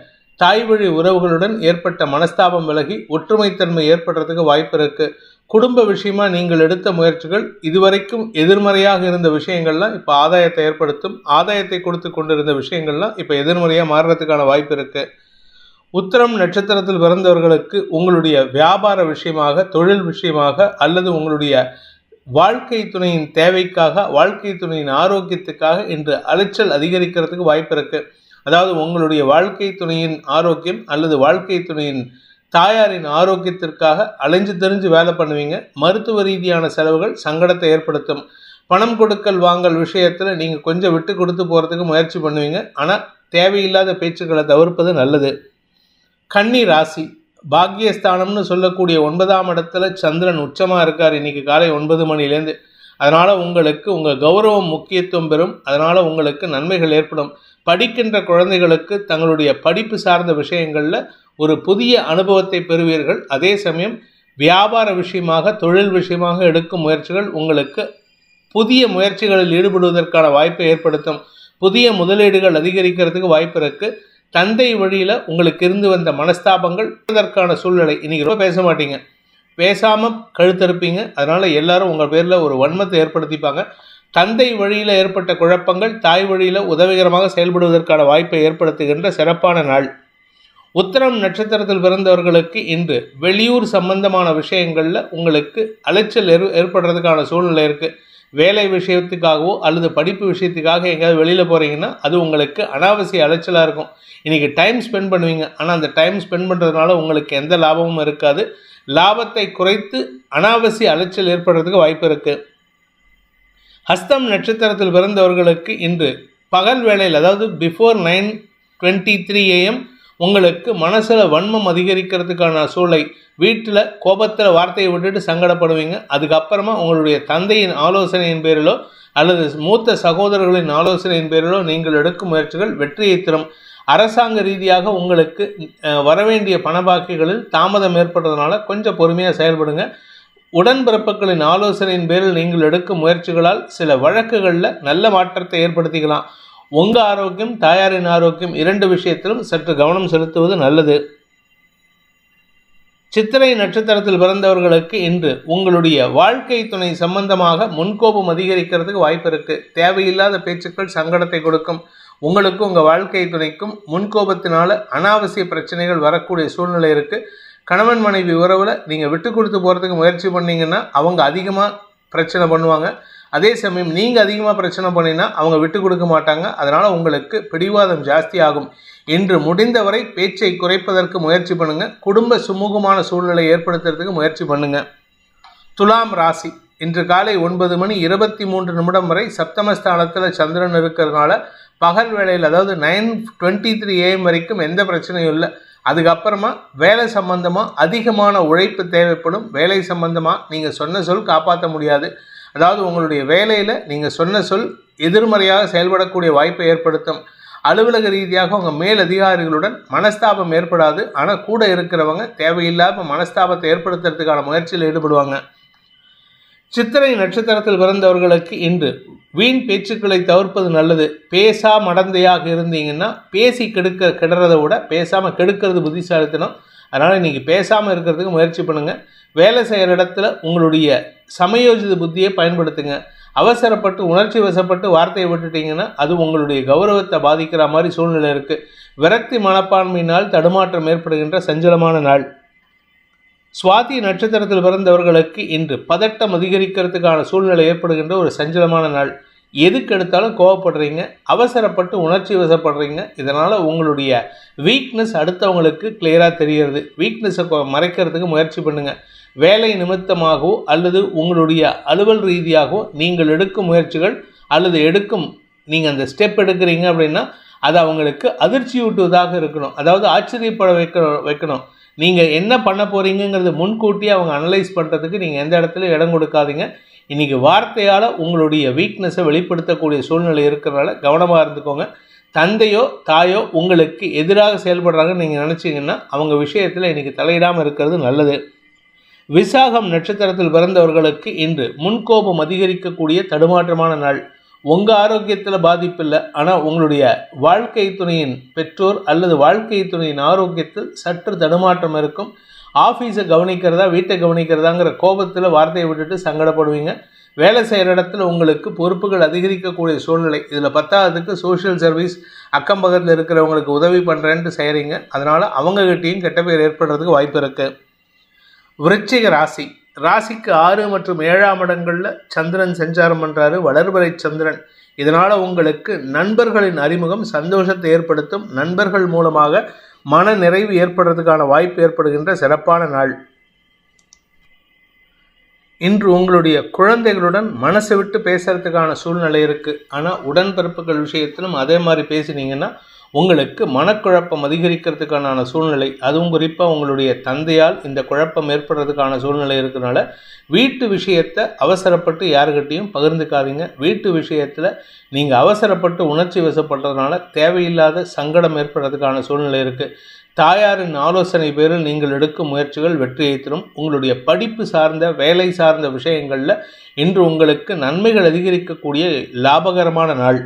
தாய் வழி உறவுகளுடன் ஏற்பட்ட மனஸ்தாபம் விலகி ஒற்றுமைத்தன்மை ஏற்படுறதுக்கு வாய்ப்பு இருக்குது குடும்ப விஷயமா நீங்கள் எடுத்த முயற்சிகள் இதுவரைக்கும் எதிர்மறையாக இருந்த விஷயங்கள்லாம் இப்போ ஆதாயத்தை ஏற்படுத்தும் ஆதாயத்தை கொடுத்து கொண்டிருந்த விஷயங்கள்லாம் இப்போ எதிர்மறையாக மாறுறதுக்கான வாய்ப்பு இருக்குது உத்தரம் நட்சத்திரத்தில் பிறந்தவர்களுக்கு உங்களுடைய வியாபார விஷயமாக தொழில் விஷயமாக அல்லது உங்களுடைய வாழ்க்கை துணையின் தேவைக்காக வாழ்க்கை துணையின் ஆரோக்கியத்துக்காக இன்று அலைச்சல் அதிகரிக்கிறதுக்கு வாய்ப்பு இருக்குது அதாவது உங்களுடைய வாழ்க்கை துணையின் ஆரோக்கியம் அல்லது வாழ்க்கை துணையின் தாயாரின் ஆரோக்கியத்திற்காக அலைஞ்சு தெரிஞ்சு வேலை பண்ணுவீங்க. மருத்துவ ரீதியான செலவுகள் சங்கடத்தை ஏற்படுத்தும். பணம் கொடுக்கல் வாங்கல் விஷயத்தில் நீங்கள் கொஞ்சம் விட்டு கொடுத்து போகிறதுக்கு முயற்சி பண்ணுவீங்க. ஆனால் தேவையில்லாத பேச்சுக்களை தவிர்ப்பது நல்லது. கன்னி ராசி. பாக்கியஸ்தானம்னு சொல்லக்கூடிய ஒன்பதாம் இடத்துல சந்திரன் உச்சமாக இருக்கார். இன்றைக்கி காலை ஒன்பது மணிலேருந்து அதனால் உங்களுக்கு உங்கள் கௌரவம் முக்கியத்துவம் பெறும். அதனால் உங்களுக்கு நன்மைகள் ஏற்படும். படிக்கின்ற குழந்தைகளுக்கு தங்களுடைய படிப்பு சார்ந்த விஷயங்களில் ஒரு புதிய அனுபவத்தை பெறுவீர்கள். அதே சமயம் வியாபார விஷயமாக தொழில் விஷயமாக எடுக்கும் முயற்சிகள் உங்களுக்கு புதிய முயற்சிகளில் ஈடுபடுவதற்கான வாய்ப்பை ஏற்படுத்தும். புதிய முதலீடுகள் அதிகரிக்கிறதுக்கு வாய்ப்பு இருக்குது தந்தை வழியில் உங்களுக்கு இருந்து வந்த மனஸ்தாபங்கள் அதற்கான சூழ்நிலை. இன்றைக்கி ரொம்ப பேச மாட்டீங்க. பேசாமல் கழுத்தறுப்பீங்க. அதனால் எல்லாரும் உங்கள் பேரில் ஒரு வன்மத்தை ஏற்படுத்திப்பாங்க. தந்தை வழியில் ஏற்பட்ட குழப்பங்கள் தாய் வழியில் உதவிகரமாக செயல்படுவதற்கான வாய்ப்பை ஏற்படுத்துகின்ற சிறப்பான நாள். உத்தரம் நட்சத்திரத்தில் பிறந்தவர்களுக்கு இன்று வெளியூர் சம்பந்தமான விஷயங்களில் உங்களுக்கு அலைச்சல் ஏற் ஏற்படுறதுக்கான சூழ்நிலை இருக்குது வேலை விஷயத்துக்காகவோ அல்லது படிப்பு விஷயத்துக்காக எங்கேயாவது வெளியில் போகிறீங்கன்னா அது உங்களுக்கு அனாவசிய அலைச்சலாக இருக்கும். இன்றைக்கி டைம் ஸ்பெண்ட் பண்ணுவீங்க. ஆனால் அந்த டைம் ஸ்பெண்ட் பண்ணுறதுனால உங்களுக்கு எந்த லாபமும் இருக்காது. லாபத்தை குறைத்து அனாவசிய அலைச்சல் ஏற்படுறதுக்கு வாய்ப்பு இருக்குது ஹஸ்தம் நட்சத்திரத்தில் பிறந்தவர்களுக்கு இன்று பகல் வேளையில் அதாவது before nine twenty three AM உங்களுக்கு மனசில் வன்மம் அதிகரிக்கிறதுக்கான சூளை வீட்டில் கோபத்தில் வார்த்தையை விட்டுட்டு சங்கடப்படுவீங்க. அதுக்கப்புறமா உங்களுடைய தந்தையின் ஆலோசனையின் பேரிலோ அல்லது மூத்த சகோதரர்களின் ஆலோசனையின் பேரிலோ நீங்கள் எடுக்கும் முயற்சிகள் வெற்றியை தரும். அரசாங்க ரீதியாக உங்களுக்கு வரவேண்டிய பணபாக்கிகளில் தாமதம் ஏற்படுறதுனால கொஞ்சம் பொறுமையாக செயல்படுங்க. உடன்பிறப்புகளின் ஆலோசனையின் பேரில் நீங்கள் எடுக்கும் முயற்சிகளால் சில வழக்குகளில் நல்ல மாற்றத்தை ஏற்படுத்திக்கலாம். உங்கள் ஆரோக்கியம் தாயாரின் ஆரோக்கியம் இரண்டு விஷயத்திலும் சற்று கவனம் செலுத்துவது நல்லது. சித்திரை நட்சத்திரத்தில் பிறந்தவர்களுக்கு இன்று உங்களுடைய வாழ்க்கை துணை சம்பந்தமாக முன்கோபம் அதிகரிக்கிறதுக்கு வாய்ப்பு இருக்குது தேவையில்லாத பேச்சுக்கள் சங்கடத்தை கொடுக்கும். உங்களுக்கும் உங்கள் வாழ்க்கை துணைக்கும் முன்கோபத்தினால அனாவசிய பிரச்சனைகள் வரக்கூடிய சூழ்நிலை இருக்குது கணவன் மனைவி உறவில் நீங்கள் விட்டு கொடுத்து போகிறதுக்கு முயற்சி பண்ணிங்கன்னா அவங்க அதிகமாக பிரச்சனை பண்ணுவாங்க. அதே சமயம் நீங்கள் அதிகமாக பிரச்சனை பண்ணினா அவங்க விட்டு கொடுக்க மாட்டாங்க. அதனால் உங்களுக்கு பிடிவாதம் ஜாஸ்தி ஆகும். இன்று முடிந்தவரை பேச்சை குறைப்பதற்கு முயற்சி பண்ணுங்கள் குடும்ப சுமூகமான சூழ்நிலை ஏற்படுத்துறதுக்கு முயற்சி பண்ணுங்கள் துலாம் ராசி. இன்று காலை ஒன்பது மணி இருபத்தி மூன்று நிமிடம் வரை சப்தமஸ்தானத்தில் சந்திரன் இருக்கிறதுனால பகல் வேளையில் அதாவது நைன் டுவெண்ட்டி த்ரீ ஏஎம் வரைக்கும் எந்த பிரச்சனையும் இல்லை. அதுக்கப்புறமா வேலை சம்பந்தமாக அதிகமான உழைப்பு தேவைப்படும். வேலை சம்பந்தமாக நீங்கள் சொன்ன சொல் காப்பாற்ற முடியாது. அதாவது உங்களுடைய வேலையில் நீங்கள் சொன்ன சொல் எதிர்மறையாக செயல்படக்கூடிய வாய்ப்பை ஏற்படுத்தும். அலுவலக ரீதியாக உங்கள் மேல் அதிகாரிகளுடன் மனஸ்தாபம் ஏற்படாது. ஆனால் கூட இருக்கிறவங்க தேவையில்லாமல் மனஸ்தாபத்தை ஏற்படுத்துறதுக்கான முயற்சியில் ஈடுபடுவாங்க. சித்திரை நட்சத்திரத்தில் பிறந்தவர்களுக்கு இன்று வீண் பேச்சுக்களை தவிர்ப்பது நல்லது. பேசா மடந்தையாக இருந்தீங்கன்னா பேசி கெடுக்க கெடுறதை விட பேசாமல் கெடுக்கிறது புத்திசாலித்தனம். அதனால் இன்றைக்கி பேசாமல் இருக்கிறதுக்கு முயற்சி பண்ணுங்கள் வேலை செய்கிற இடத்துல உங்களுடைய சமயோஜித புத்தியை பயன்படுத்துங்க. அவசரப்பட்டு உணர்ச்சி வசப்பட்டு வார்த்தையை விட்டுட்டீங்கன்னா அது உங்களுடைய கௌரவத்தை பாதிக்கிற மாதிரி சூழ்நிலை இருக்குது விரக்தி மனப்பான்மையினால் தடுமாற்றம் ஏற்படுகின்ற சஞ்சலமான நாள். சுவாதி நட்சத்திரத்தில் பிறந்தவர்களுக்கு இன்று பதட்டம் அதிகரிக்கிறதுக்கான சூழ்நிலை ஏற்படுகின்ற ஒரு சஞ்சலமான நாள். எதுக்கு எடுத்தாலும் கோவப்படுறீங்க அவசரப்பட்டு உணர்ச்சி வசப்படுறீங்க. இதனால் உங்களுடைய வீக்னஸ் அடுத்தவங்களுக்கு கிளியராக தெரிகிறது. வீக்னஸை மறைக்கிறதுக்கு முயற்சி பண்ணுங்கள் வேலை நிமித்தமாகவோ அல்லது உங்களுடைய அலுவல் ரீதியாகவோ நீங்கள் எடுக்கும் முயற்சிகள் அல்லது எடுக்கும் நீங்கள் அந்த ஸ்டெப் எடுக்கிறீங்க அப்படின்னா அது அவங்களுக்கு அதிர்ச்சி ஊட்டுவதாக இருக்கணும். அதாவது ஆச்சரியப்பட வைக்க வைக்கணும். நீங்கள் என்ன பண்ண போகிறீங்கிறது முன்கூட்டியே அவங்க அனலைஸ் பண்ணுறதுக்கு நீங்கள் எந்த இடத்துல இடம் கொடுக்காதீங்க. இன்றைக்கி வார்த்தையால் உங்களுடைய வீக்னஸை வெளிப்படுத்தக்கூடிய சூழ்நிலை இருக்கிறனால கவனமாக இருந்துக்கோங்க. தந்தையோ தாயோ உங்களுக்கு எதிராக செயல்படுறாங்கன்னு நீங்கள் நினச்சிங்கன்னா அவங்க விஷயத்தில் இன்றைக்கி தலையிடாமல் இருக்கிறது நல்லது. விசாகம் நட்சத்திரத்தில் பிறந்தவர்களுக்கு இன்று முன்கோபம் அதிகரிக்கக்கூடிய தடுமாற்றமான நாள். உங்கள் ஆரோக்கியத்தில் பாதிப்பு இல்லை ஆனால் உங்களுடைய வாழ்க்கை துணையின் பெற்றோர் அல்லது வாழ்க்கை துணையின் ஆரோக்கியத்தில் சற்று தடுமாற்றம் இருக்கும். ஆஃபீஸை கவனிக்கிறதா வீட்டை கவனிக்கிறதாங்கிற கோபத்தில் வார்த்தையை விட்டுட்டு சங்கடப்படுவீங்க. வேலை செய்கிற இடத்துல உங்களுக்கு பொறுப்புகள் அதிகரிக்கக்கூடிய சூழ்நிலை. இதில் பத்தாவதுக்கு சோஷியல் சர்வீஸ் அக்கம் பக்கத்தில் இருக்கிறவங்களுக்கு உதவி பண்ணுறேன்ட்டு செய்கிறீங்க அதனால் அவங்ககிட்டையும் கெட்ட பேர் ஏற்படுறதுக்கு வாய்ப்பு இருக்குது விருச்சிக ராசி. ராசிக்கு ஆறு மற்றும் ஏழாம் இடங்களில் சந்திரன் சஞ்சாரம் பண்ணுறாரு வளர்வரை சந்திரன். இதனால் உங்களுக்கு நண்பர்களின் அறிமுகம் சந்தோஷத்தை ஏற்படுத்தும். நண்பர்கள் மூலமாக மன நிறைவு ஏற்படுறதுக்கான வாய்ப்பு ஏற்படுகின்ற சிறப்பான நாள். இன்று உங்களுடைய குழந்தைகளுடன் மனசை விட்டு பேசுறதுக்கான சூழ்நிலை இருக்குது ஆனால் உடன்பிறப்புகள் விஷயத்திலும் அதே மாதிரி பேசினீங்கன்னா உங்களுக்கு மனக்குழப்பம் அதிகரிக்கிறதுக்கான சூழ்நிலை அதுவும் குறிப்பாக உங்களுடைய தந்தையால் இந்த குழப்பம் ஏற்படுறதுக்கான சூழ்நிலை இருக்கிறனால வீட்டு விஷயத்தை அவசரப்பட்டு யாருக்கிட்டையும் பகிர்ந்துக்காதீங்க. வீட்டு விஷயத்தில் நீங்கள் அவசரப்பட்டு உணர்ச்சி வசப்படுறதுனால தேவையில்லாத சங்கடம் ஏற்படுறதுக்கான சூழ்நிலை இருக்குது தாயாரின் ஆலோசனை பேரில் நீங்கள் எடுக்கும் முயற்சிகள் வெற்றியை தரும். உங்களுடைய படிப்பு சார்ந்த வேலை சார்ந்த விஷயங்களில் இன்று உங்களுக்கு நன்மைகள் அதிகரிக்கக்கூடிய லாபகரமான நாள்.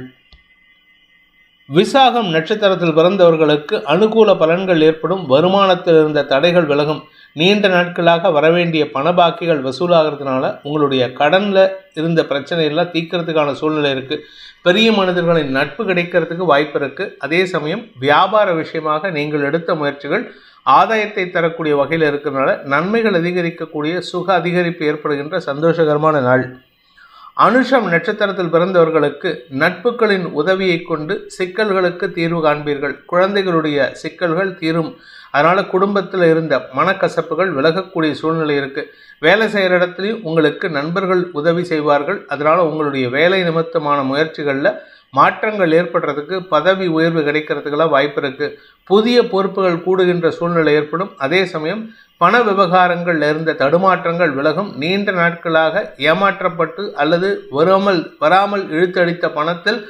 விசாகம் நட்சத்திரத்தில் பிறந்தவர்களுக்கு அனுகூல பலன்கள் ஏற்படும் வருமானத்தில் இருந்த தடைகள் விலகும். நீண்ட நாட்களாக வரவேண்டிய பண பாக்கிகள் வசூலாகிறதுனால உங்களுடைய கடனில் இருந்த பிரச்சனையெல்லாம் தீர்க்கறதுக்கான சூழ்நிலை இருக்குது பெரிய மனிதர்களின் நட்பு கிடைக்கிறதுக்கு வாய்ப்பு இருக்குது அதே சமயம் வியாபார விஷயமாக நீங்கள் எடுத்த முயற்சிகள் ஆதாயத்தை தரக்கூடிய வகையில் இருக்கிறதுனால நன்மைகள் அதிகரிக்கக்கூடிய சுக அதிகரிப்பு ஏற்படுகின்ற சந்தோஷகரமான நாள். அனுஷம் நட்சத்திரத்தில் பிறந்தவர்களுக்கு நட்புகளின் உதவியை கொண்டு சிக்கல்களுக்கு தீர்வு காண்பீர்கள். குழந்தைகளுடைய சிக்கல்கள் தீரும். அதனால் குடும்பத்தில் இருந்த மனக்கசப்புகள் விலகக்கூடிய சூழ்நிலை இருக்குது வேலை செய்கிற இடத்துலையும் உங்களுக்கு நண்பர்கள் உதவி செய்வார்கள். அதனால் உங்களுடைய வேலை நிமித்தமான முயற்சிகளில் மாற்றங்கள் ஏற்படுறதுக்கு பதவி உயர்வு கிடைக்கிறதுக்கெல்லாம் வாய்ப்பு இருக்குது புதிய பொறுப்புகள் கூடுகின்ற சூழ்நிலை ஏற்படும். அதே சமயம் பண விவகாரங்களில் இருந்த தடுமாற்றங்கள் விலகும். நீண்ட நாட்களாக ஏமாற்றப்பட்டு அல்லது வராமல் வராமல் இழுத்தடித்த பணத்தில்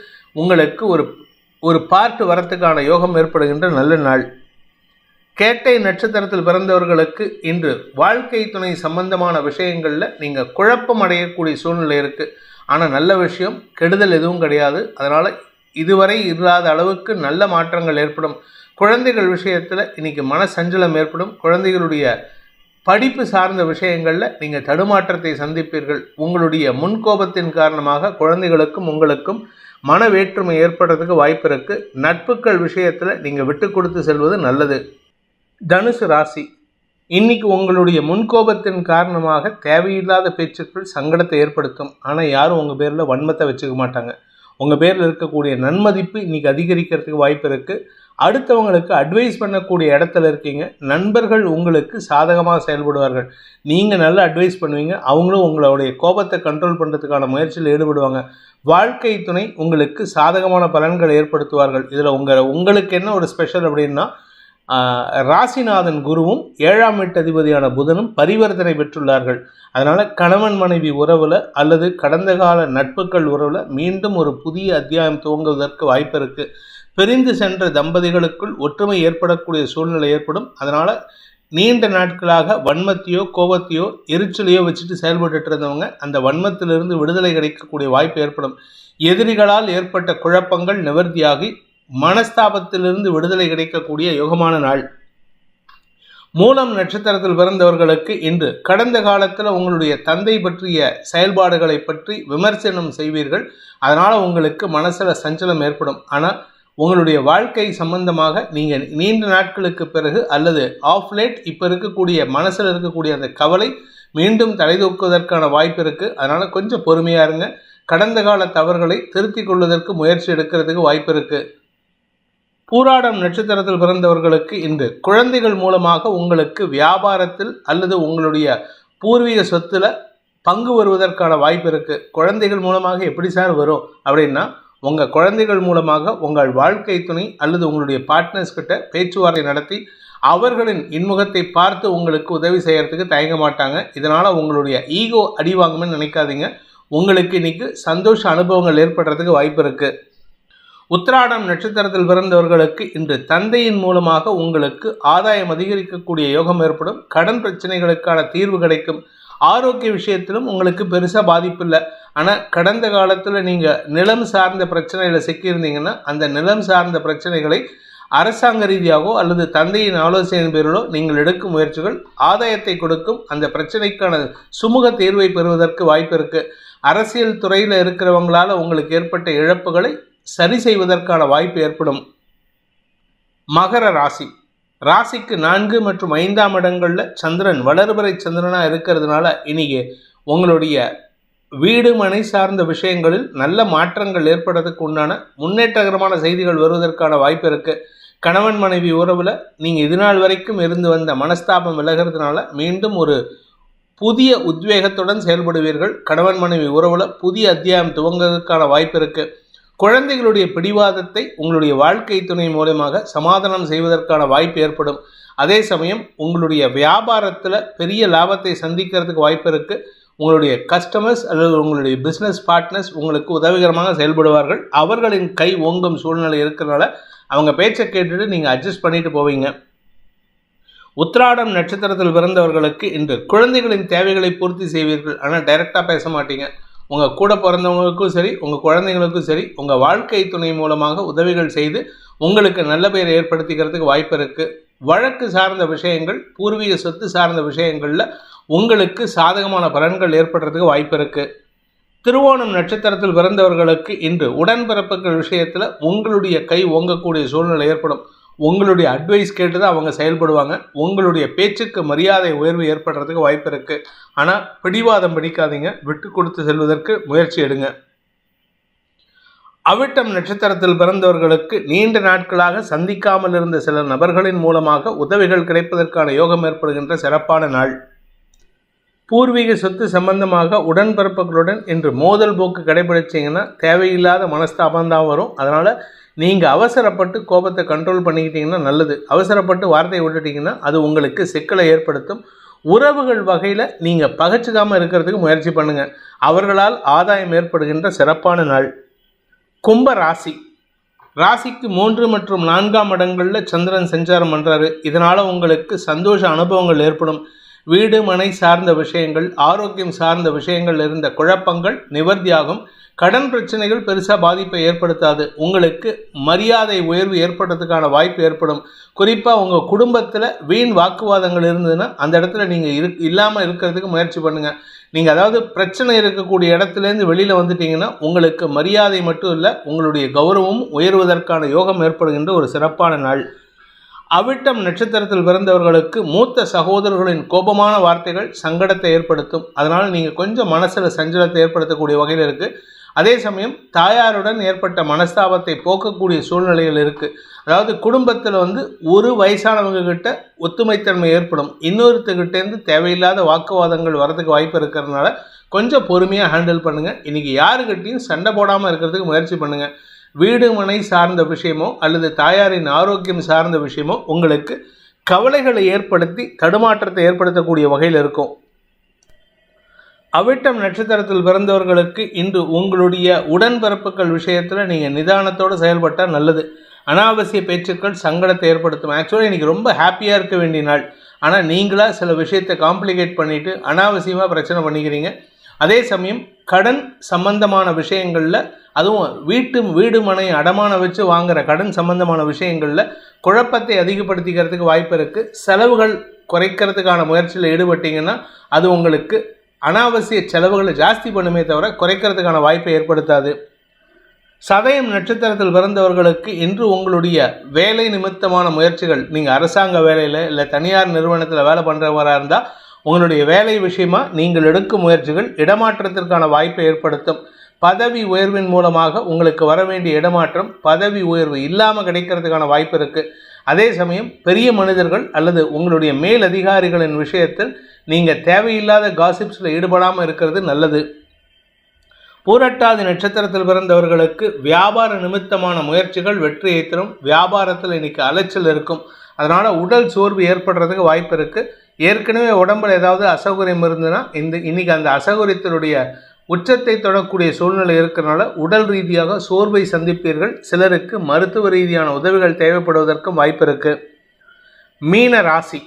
உங்களுக்கு ஒரு ஒரு பார்ட் வரத்துக்கான யோகம் ஏற்படுகின்ற நல்ல நாள். கேட்டை நட்சத்திரத்தில் பிறந்தவர்களுக்கு இன்று வாழ்க்கை துணை சம்பந்தமான விஷயங்களில் நீங்கள் குழப்பம் அடையக்கூடிய சூழ்நிலை இருக்குது ஆனால் நல்ல விஷயம் கெடுதல் எதுவும் கிடையாது. அதனால் இதுவரை இல்லாத அளவுக்கு நல்ல மாற்றங்கள் ஏற்படும். குழந்தைகள் விஷயத்தில் இன்றைக்கி மன சஞ்சலம் ஏற்படும். குழந்தைகளுடைய படிப்பு சார்ந்த விஷயங்களில் நீங்கள் தடுமாற்றத்தை சந்திப்பீர்கள். உங்களுடைய முன்கோபத்தின் காரணமாக குழந்தைகளுக்கும் உங்களுக்கும் மன வேற்றுமை ஏற்படுறதுக்கு வாய்ப்பு இருக்குது நட்புகள் விஷயத்தில் நீங்கள் விட்டு கொடுத்து செல்வது நல்லது. தனுசு ராசி. இன்னைக்கு உங்களுடைய முன்கோபத்தின் காரணமாக தேவையில்லாத பேச்சுக்கள் சங்கடத்தை ஏற்படுத்தும். ஆனால் யாரும் உங்கள் பேரில் வன்மத்தை வச்சுக்க மாட்டாங்க. உங்கள் பேரில் இருக்கக்கூடிய நன்மதிப்பு இன்றைக்கி அதிகரிக்கிறதுக்கு வாய்ப்பு இருக்குது அடுத்தவங்களுக்கு அட்வைஸ் பண்ணக்கூடிய இடத்துல இருக்கீங்க. நண்பர்கள் உங்களுக்கு சாதகமாக செயல்படுவார்கள். நீங்கள் நல்லா அட்வைஸ் பண்ணுவீங்க. அவங்களும் உங்களுடைய கோபத்தை கண்ட்ரோல் பண்ணுறதுக்கான முயற்சியில் ஈடுபடுவாங்க. வாழ்க்கை துணை உங்களுக்கு சாதகமான பலன்களை ஏற்படுத்துவார்கள். இதில் உங்கள் உங்களுக்கு என்ன ஒரு ஸ்பெஷல் அப்படின்னா ராசிநாதன் குருவும் ஏழாம் எட்டு அதிபதியான புதனும் பரிவர்த்தனை பெற்றுள்ளார்கள். அதனால் கணவன் மனைவி உறவில் அல்லது கடந்த கால நட்புகள் உறவில் மீண்டும் ஒரு புதிய அத்தியாயம் துவங்குவதற்கு வாய்ப்பு இருக்குது பிரிந்து சென்ற தம்பதிகளுக்குள் ஒற்றுமை ஏற்படக்கூடிய சூழ்நிலை ஏற்படும். அதனால் நீண்ட நாட்களாக வன்மத்தையோ கோபத்தையோ எரிச்சலையோ வச்சுட்டு செயல்பட்டு இருந்தவங்க அந்த வன்மத்திலிருந்து விடுதலை கிடைக்கக்கூடிய வாய்ப்பு ஏற்படும். எதிரிகளால் ஏற்பட்ட குழப்பங்கள் நிவர்த்தியாகி மனஸ்தாபத்திலிருந்து விடுதலை கிடைக்கக்கூடிய யோகமான நாள். மூலம் நட்சத்திரத்தில் பிறந்தவர்களுக்கு இன்று கடந்த காலத்தில் உங்களுடைய தந்தை பற்றிய செயல்பாடுகளை பற்றி விமர்சனம் செய்வீர்கள். அதனால் உங்களுக்கு மனசில் சஞ்சலம் ஏற்படும். ஆனால் உங்களுடைய வாழ்க்கை சம்பந்தமாக நீங்கள் நீண்ட நாட்களுக்கு பிறகு அல்லது ஆஃப் லேட் இப்போ இருக்கக்கூடிய மனசில் இருக்கக்கூடிய அந்த கவலை மீண்டும் தலைதூக்குவதற்கான வாய்ப்பு இருக்குது அதனால் கொஞ்சம் பொறுமையாக இருங்க. கடந்த கால தவறுகளை திருத்திக் கொள்வதற்கு முயற்சி எடுக்கிறதுக்கு வாய்ப்பு இருக்குது பூராடம் நட்சத்திரத்தில் பிறந்தவர்களுக்கு இன்று குழந்தைகள் மூலமாக உங்களுக்கு வியாபாரத்தில் அல்லது உங்களுடைய பூர்வீக சொத்துல பங்கு வருவதற்கான வாய்ப்பு இருக்குது குழந்தைகள் மூலமாக எப்படி சார் வரும்? அப்படின்னா உங்கள் குழந்தைகள் மூலமாக உங்கள் வாழ்க்கை துணை அல்லது உங்களுடைய பார்ட்னர்ஸ் கிட்ட பேச்சுவார்த்தை நடத்தி அவர்களின் இன்முகத்தை பார்த்து உங்களுக்கு உதவி செய்கிறதுக்கு தயங்க மாட்டாங்க. இதனால் உங்களுடைய ஈகோ அடி நினைக்காதீங்க. உங்களுக்கு இன்னைக்கு சந்தோஷ அனுபவங்கள் ஏற்படுறதுக்கு வாய்ப்பு இருக்குது உத்திராடம் நட்சத்திரத்தில் பிறந்தவர்களுக்கு இன்று தந்தையின் மூலமாக உங்களுக்கு ஆதாயம் அதிகரிக்கக்கூடிய யோகம் ஏற்படும். கடன் பிரச்சனைகளுக்கான தீர்வு கிடைக்கும். ஆரோக்கிய விஷயத்திலும் உங்களுக்கு பெருசாக பாதிப்பு இல்லை ஆனால் கடந்த காலத்தில் நீங்கள் நிலம் சார்ந்த பிரச்சனையில் சிக்கியிருந்தீங்கன்னா அந்த நிலம் சார்ந்த பிரச்சனைகளை அரசாங்க ரீதியாகவோ அல்லது தந்தையின் ஆலோசனையின் பேரிலோ நீங்கள் எடுக்கும் முயற்சிகள் ஆதாயத்தை கொடுக்கும். அந்த பிரச்சனைக்கான சுமூக தீர்வை பெறுவதற்கு வாய்ப்பு இருக்குது அரசியல் துறையில் இருக்கிறவங்களால் உங்களுக்கு ஏற்பட்ட இழப்புகளை சரி செய்வதற்கான வாய்ப்பு ஏற்படும். மகர ராசி. ராசிக்கு நான்கு மற்றும் ஐந்தாம் இடங்களில் சந்திரன் வளர்பறை சந்திரனாக இருக்கிறதுனால இன்னைக்கு உங்களுடைய வீடு மனை சார்ந்த விஷயங்களில் நல்ல மாற்றங்கள் ஏற்படுறதுக்கு உண்டான முன்னேற்றகரமான செய்திகள் வருவதற்கான வாய்ப்பு இருக்குது கணவன் மனைவி உறவில் நீங்கள் இதுநாள் வரைக்கும் இருந்து வந்த மனஸ்தாபம் விலகிறதுனால மீண்டும் ஒரு புதிய உத்வேகத்துடன் செயல்படுவீர்கள். கணவன் மனைவி உறவில் புதிய அத்தியாயம் துவங்குவதற்கான வாய்ப்பு இருக்குது குழந்தைகளுடைய பிடிவாதத்தை உங்களுடைய வாழ்க்கை துணை மூலமாக சமாதானம் செய்வதற்கான வாய்ப்பு ஏற்படும். அதே சமயம் உங்களுடைய வியாபாரத்தில் பெரிய லாபத்தை சந்திக்கிறதுக்கு வாய்ப்பு இருக்குது உங்களுடைய கஸ்டமர்ஸ் அல்லது உங்களுடைய பிஸ்னஸ் பார்ட்னர்ஸ் உங்களுக்கு உதவிகரமாக செயல்படுவார்கள். அவர்களின் கை ஓங்கும் சூழ்நிலை இருக்கிறனால அவங்க பேச்சை கேட்டுட்டு நீங்கள் அட்ஜஸ்ட் பண்ணிட்டு போவீங்க. உத்ராடம் நட்சத்திரத்தில் பிறந்தவர்களுக்கு இன்று குழந்தைகளின் தேவைகளை பூர்த்தி செய்வீர்கள். ஆனால் டைரெக்டாக பேச மாட்டீங்க. உங்கள் கூட பிறந்தவங்களுக்கும் சரி உங்கள் குழந்தைங்களுக்கும் சரி உங்கள் வாழ்க்கை துணை மூலமாக உதவிகள் செய்து உங்களுக்கு நல்ல பெயரை ஏற்படுத்திக்கிறதுக்கு வாய்ப்பு இருக்குது வழக்கு சார்ந்த விஷயங்கள் பூர்வீக சொத்து சார்ந்த விஷயங்களில் உங்களுக்கு சாதகமான பலன்கள் ஏற்படுறதுக்கு வாய்ப்பு இருக்குது திருவோணம் நட்சத்திரத்தில் பிறந்தவர்களுக்கு இன்று உடன்பிறப்புகள் விஷயத்தில் உங்களுடைய கை ஓங்கக்கூடிய சூழ்நிலை ஏற்படும். உங்களுடைய அட்வைஸ் கேட்டு தான் அவங்க செயல்படுவாங்க. உங்களுடைய பேச்சுக்கு மரியாதை உயர்வு ஏற்படுறதுக்கு வாய்ப்பு இருக்குது ஆனால் பிடிவாதம் பிடிக்காதீங்க. விட்டு கொடுத்து செல்வதற்கு முயற்சி எடுங்க. அவிட்டம் நட்சத்திரத்தில் பிறந்தவர்களுக்கு நீண்ட நாட்களாக சந்திக்காமல் இருந்த சில நபர்களின் மூலமாக உதவிகள் கிடைப்பதற்கான யோகம் ஏற்படுகின்ற சிறப்பான நாள். பூர்வீக சொத்து சம்பந்தமாக உடன்பிறப்புகளுடன் இன்று மோதல் போக்கு கடைபிடிச்சிங்கன்னா தேவையில்லாத மனஸ்தாபம் தான் வரும். அதனால் நீங்கள் அவசரப்பட்டு கோபத்தை கண்ட்ரோல் பண்ணிக்கிட்டீங்கன்னா நல்லது. அவசரப்பட்டு வார்த்தையை விட்டுட்டிங்கன்னா அது உங்களுக்கு சிக்கலை ஏற்படுத்தும். உறவுகள் வகையில் நீங்கள் பகச்சுக்காமல் இருக்கிறதுக்கு முயற்சி பண்ணுங்கள் அவர்களால் ஆதாயம் ஏற்படுகின்ற சிறப்பான நாள். கும்ப ராசி. ராசிக்கு மூன்று மற்றும் நான்காம் இடங்களில் சந்திரன் சஞ்சாரம் பண்ணுறாரு இதனால் உங்களுக்கு சந்தோஷ அனுபவங்கள் ஏற்படும். வீடு மனை சார்ந்த விஷயங்கள் ஆரோக்கியம் சார்ந்த விஷயங்கள் இருந்த குழப்பங்கள் நிவர்த்தியாகும். கடன் பிரச்சனைகள் பெருசாக பாதிப்பை ஏற்படுத்தாது. உங்களுக்கு மரியாதை உயர்வு ஏற்படுறதுக்கான வாய்ப்பு ஏற்படும். குறிப்பாக உங்கள் குடும்பத்தில் வீண் வாக்குவாதங்கள் இருந்ததுன்னா அந்த இடத்துல நீங்கள் இரு இல்லாமல் இருக்கிறதுக்கு முயற்சி பண்ணுங்கள் நீங்கள் அதாவது பிரச்சனை இருக்கக்கூடிய இடத்துலேருந்து வெளியில் வந்துட்டீங்கன்னா உங்களுக்கு மரியாதை மட்டும் இல்லை உங்களுடைய கௌரவம் உயர்வதற்கான யோகம் ஏற்படுகின்ற ஒரு சிறப்பான நாள். அவிட்டம் நட்சத்திரத்தில் பிறந்தவர்களுக்கு மூத்த சகோதரர்களின் கோபமான வார்த்தைகள் சங்கடத்தை ஏற்படுத்தும். அதனால் நீங்கள் கொஞ்சம் மனசில் சஞ்சலத்தை ஏற்படுத்தக்கூடிய வகையில் இருக்குது அதே சமயம் தாயாருடன் ஏற்பட்ட மனஸ்தாபத்தை போக்கக்கூடிய சூழ்நிலைகள் இருக்குது அதாவது குடும்பத்தில் வந்து ஒரு வயசானவங்க கிட்ட ஒத்துமைத்தன்மை ஏற்படும். இன்னொருத்தர்கிட்டேருந்து தேவையில்லாத வாக்குவாதங்கள் வரதுக்கு வாய்ப்பு இருக்கிறதுனால கொஞ்சம் பொறுமையாக ஹேண்டில் பண்ணுங்கள் இன்றைக்கி யாருக்கிட்டையும் சண்டை போடாமல் இருக்கிறதுக்கு முயற்சி பண்ணுங்கள் வீடு மனை சார்ந்த விஷயமோ அல்லது தாயாரின் ஆரோக்கியம் சார்ந்த விஷயமோ உங்களுக்கு கவலைகளை ஏற்படுத்தி தடுமாற்றத்தை ஏற்படுத்தக்கூடிய வகையில் இருக்கும். அவிட்டம் நட்சத்திரத்தில் பிறந்தவர்களுக்கு இன்று உங்களுடைய உடன்பிறப்புகள் விஷயத்தில் நீங்கள் நிதானத்தோடு செயல்பட்டால் நல்லது. அனாவசிய பேச்சுக்கள் சங்கடத்தை ஏற்படுத்தும். ஆக்சுவலாக இன்றைக்கி ரொம்ப ஹாப்பியாக இருக்க வேண்டிய நாள். ஆனால் நீங்களாக சில விஷயத்தை காம்ப்ளிகேட் பண்ணிவிட்டு அனாவசியமாக பிரச்சனை பண்ணிக்கிறீங்க. அதே சமயம் கடன் சம்பந்தமான விஷயங்களில் அதுவும் வீட்டு வீடு மனை அடமானம் வச்சு வாங்குகிற கடன் சம்பந்தமான விஷயங்களில் குழப்பத்தை அதிகப்படுத்திக்கிறதுக்கு வாய்ப்பு இருக்குது செலவுகள் குறைக்கிறதுக்கான முயற்சியில் ஈடுபட்டீங்கன்னா அது உங்களுக்கு அனாவசிய செலவுகளை ஜாஸ்தி பண்ணுமே தவிர குறைக்கிறதுக்கான வாய்ப்பை ஏற்படுத்தாது. சதயம் நட்சத்திரத்தில் பிறந்தவர்களுக்கு இன்று உங்களுடைய வேலை நிமித்தமான முயற்சிகள் நீங்கள் அரசாங்க வேலையில் இல்லை தனியார் நிறுவனத்தில் வேலை பண்ணுறவராக இருந்தால் உங்களுடைய வேலை விஷயமா நீங்கள் எடுக்கும் முயற்சிகள் இடமாற்றத்திற்கான வாய்ப்பை ஏற்படுத்தும். பதவி உயர்வின் மூலமாக உங்களுக்கு வர வேண்டிய இடமாற்றம் பதவி உயர்வு இல்லாமல் கிடைக்கிறதுக்கான வாய்ப்பு இருக்குது அதே சமயம் பெரிய மனிதர்கள் அல்லது உங்களுடைய மேல் அதிகாரிகளின் விஷயத்தில் நீங்கள் தேவையில்லாத காசிப்ஸில் ஈடுபடாமல் இருக்கிறது நல்லது. பூரட்டாதி நட்சத்திரத்தில் பிறந்தவர்களுக்கு வியாபார நிமித்தமான முயற்சிகள் வெற்றியை தரும் வியாபாரத்தில் இன்னைக்கு அலைச்சல் இருக்கும். அதனால் உடல் சோர்வு ஏற்படுறதுக்கு வாய்ப்பு இருக்குது ஏற்கனவே உடம்புல ஏதாவது அசௌகரியம் இருந்ததுன்னா இந்த இன்றைக்கி அந்த அசௌகரியத்தினுடைய உச்சத்தை தொடக்கூடிய சூழ்நிலை இருக்கிறனால உடல் ரீதியாக சோர்வை சந்திப்பீர்கள். சிலருக்கு மருத்துவ ரீதியான உதவிகள் தேவைப்படுவதற்கும் வாய்ப்பு இருக்குது மீன ராசி.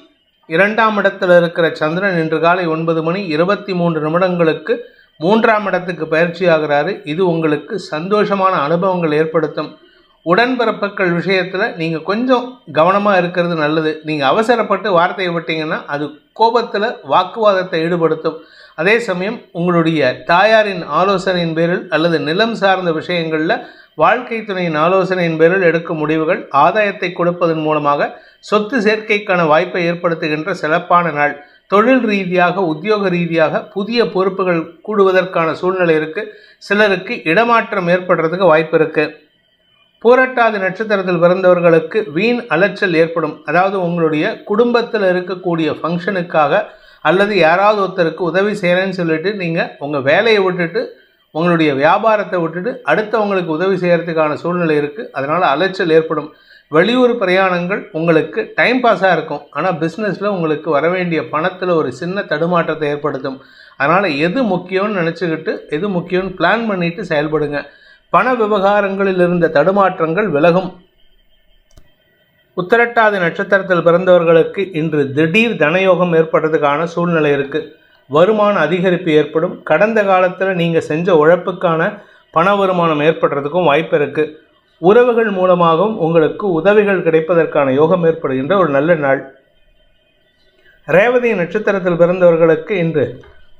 இரண்டாம் இடத்தில் இருக்கிற சந்திரன் இன்று காலை ஒன்பது மணி இருபத்தி மூன்று நிமிடங்களுக்கு மூன்றாம் இடத்துக்கு பயிற்சி ஆகிறாரு. இது உங்களுக்கு சந்தோஷமான அனுபவங்கள் ஏற்படுத்தும். உடன்பிறப்புகள் விஷயத்தில் நீங்கள் கொஞ்சம் கவனமாக இருக்கிறது நல்லது. நீங்கள் அவசரப்பட்டு வார்த்தையை விட்டீங்கன்னா அது கோபத்தில் வாக்குவாதத்தை ஈடுபடுத்தும். அதே சமயம் உங்களுடைய தாயாரின் ஆலோசனையின் பேரில் அல்லது நிலம் சார்ந்த விஷயங்களில் வாழ்க்கை துணையின் ஆலோசனையின் பேரில் எடுக்கும் முடிவுகள் ஆதாயத்தை கொடுப்பதன் மூலமாக சொத்து சேர்க்கைக்கான வாய்ப்பை ஏற்படுத்துகின்ற சிறப்பான நாள். தொழில் ரீதியாக உத்தியோக ரீதியாக புதிய பொறுப்புகள் கூடுவதற்கான சூழ்நிலை இருக்குது சிலருக்கு இடமாற்றம் ஏற்படுறதுக்கு வாய்ப்பு இருக்குது பூரட்டாதி நட்சத்திரத்தில் பிறந்தவர்களுக்கு வீண் அலைச்சல் ஏற்படும். அதாவது உங்களுடைய குடும்பத்தில் இருக்கக்கூடிய ஃபங்க்ஷனுக்காக அல்லது யாராவது ஒருத்தருக்கு உதவி செய்கிறேன்னு சொல்லிட்டு நீங்கள் உங்கள் வேலையை விட்டுட்டு உங்களுடைய வியாபாரத்தை விட்டுட்டு அடுத்தவங்களுக்கு உதவி செய்கிறதுக்கான சூழ்நிலை இருக்குது அதனால் அலைச்சல் ஏற்படும். வெளியூர் பிரயாணங்கள் உங்களுக்கு டைம் பாஸாக இருக்கும். ஆனால் பிஸ்னஸில் உங்களுக்கு வர வேண்டிய பணத்தில் ஒரு சின்ன தடுமாற்றத்தை ஏற்படுத்தும். அதனால் எது முக்கியம்னு நினச்சிக்கிட்டு எது முக்கியம்னு பிளான் பண்ணிவிட்டு செயல்படுங்க. பண விவகாரங்களில் இருந்த தடுமாற்றங்கள் விலகும். உத்தரட்டாதி நட்சத்திரத்தில் பிறந்தவர்களுக்கு இன்று திடீர் தனயோகம் ஏற்படுறதுக்கான சூழ்நிலை இருக்குது வருமான அதிகரிப்பு ஏற்படும். கடந்த காலத்தில் நீங்கள் செஞ்ச உழைப்புக்கான பண வருமானம் ஏற்படுறதுக்கும் வாய்ப்பு இருக்குது உறவுகள் மூலமாகவும் உங்களுக்கு உதவிகள் கிடைப்பதற்கான யோகம் ஏற்படுகின்ற ஒரு நல்ல நாள். ரேவதி நட்சத்திரத்தில் பிறந்தவர்களுக்கு இன்று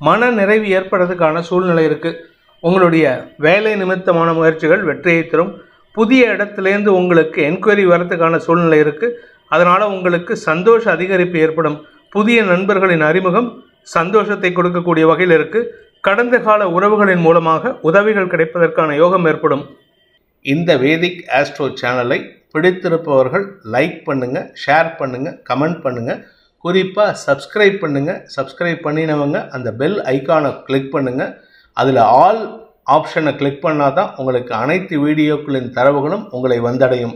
மன நிறைவு ஏற்படுறதுக்கான சூழ்நிலை இருக்குது உங்களுடைய வேலை நிமித்தமான முயற்சிகள் வெற்றியை தரும். புதிய இடத்துலேருந்து உங்களுக்கு என்கொயரி வரத்துக்கான சூழ்நிலை இருக்குது அதனால் உங்களுக்கு சந்தோஷ அதிகரிப்பு ஏற்படும். புதிய நண்பர்களின் அறிமுகம் சந்தோஷத்தை கொடுக்கக்கூடிய வகையில் இருக்குது கடந்த கால உறவுகளின் மூலமாக உதவிகள் கிடைப்பதற்கான யோகம் ஏற்படும். இந்த வேதிக் ஆஸ்ட்ரோ சேனலை பிடித்திருப்பவர்கள் லைக் பண்ணுங்கள் ஷேர் பண்ணுங்கள் கமெண்ட் பண்ணுங்கள் குறிப்பாக சப்ஸ்கிரைப் பண்ணுங்கள் சப்ஸ்கிரைப் பண்ணினவங்க அந்த பெல் ஐக்கானை கிளிக் பண்ணுங்கள் அதில் ஆல் ஆப்ஷனை கிளிக் பண்ணால் தான் உங்களுக்கு அனைத்து வீடியோக்களின் தரவுகளும் உங்களை வந்தடையும்.